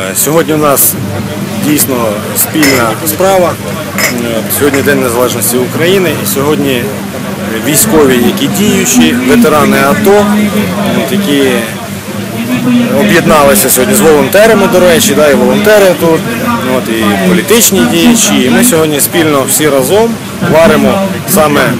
Е, Сьогодні у нас дійсно спільна справа. Е, Сьогодні День Незалежності України і сьогодні військові, які діючі, ветерани АТО, які об'єдналися сьогодні з волонтерами, до речі, да, і волонтери тут, от, і політичні діячі. І ми сьогодні спільно всі разом варимо саме е,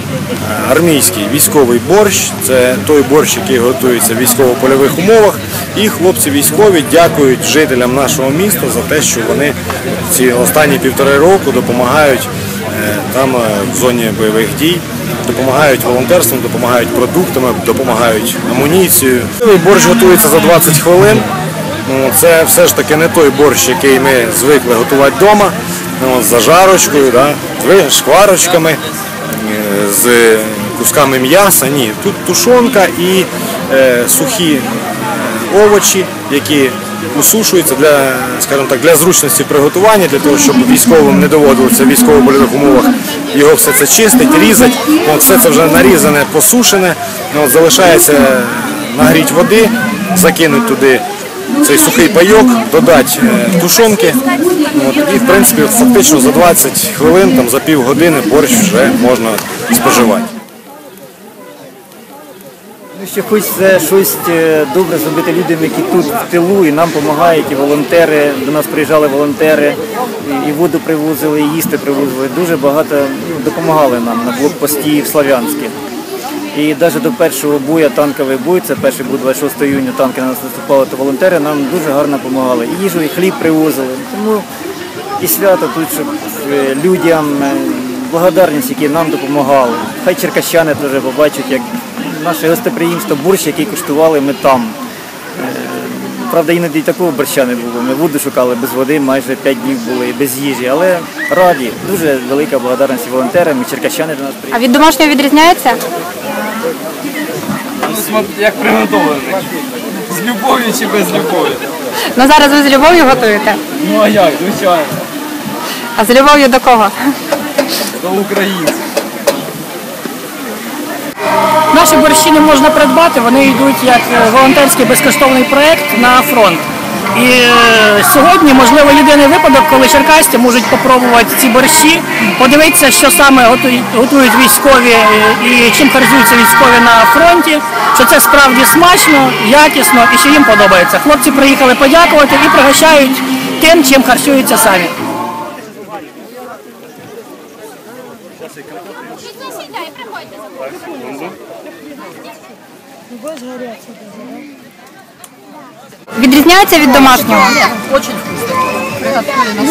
армійський військовий борщ. Це той борщ, який готується в військово-польових умовах. І хлопці військові дякують жителям нашого міста за те, що вони ці останні півтори року допомагають е, там е, в зоні бойових дій. Допомагають волонтерством, допомагають продуктами, допомагають амуніцією. Борщ готується за 20 хвилин. Ну, Це все ж таки не той борщ, який ми звикли готувати вдома, ну, з зажарочкою, да, шкварочками, е, з кусками м'яса. Ні, тут тушонка і сухі овочі, які усушуються для, скажімо так, для зручності приготування, для того, щоб військовим не доводилося в військово-польових умовах його все це чистить, різать. Ну, все це вже нарізане, посушене. Ну, залишається нагріть води, закинуть туди цей сухий пайок, додати е, тушонки. От, і в принципі фактично за 20 хвилин, за пів години борщ вже можна споживати. Ну, ще хочеться щось е, добре зробити людям, які тут в тилу, і нам допомагають, і волонтери. До нас приїжджали волонтери, і, воду привозили, і їсти привозили. Дуже багато ну, допомагали нам на блокпості в Славянське. І навіть до першого бою, танковий бой, це перший був 26 июня, танки на нас наступали, то волонтери нам дуже гарно допомагали. І їжу, і хліб привозили. Тому і свято тут, щоб е, людям е, благодарність, які нам допомагали. Хай черкащани теж побачать, як наше гостеприємство борщ, який куштували ми там. Е, Правда, іноді й такого борща не було. Ми воду шукали без води, майже 5 днів були без їжі, але раді. Дуже велика благодарність волонтерам, і черкащани до нас приїхали. А від домашнього відрізняється? Ну, Як приготовлений. З любов'ю чи без любові? Ну зараз ви з любов'ю готуєте. Ну а як, звичайно, А з любов'ю до кого? до українців. Наші борщі не можна придбати, вони йдуть як е, волонтерський безкоштовний проєкт на фронт. І е, сьогодні, можливо, єдиний випадок, коли черкасці можуть спробувати ці борщі, подивитися, що саме готують, готують військові е, і чим харчуються військові на фронті, що це справді смачно, якісно і що їм подобається. Хлопці приїхали подякувати і пригощають тим, чим харчуються самі. Відрізняється від домашнього? Очень вкусно. Приготовлено.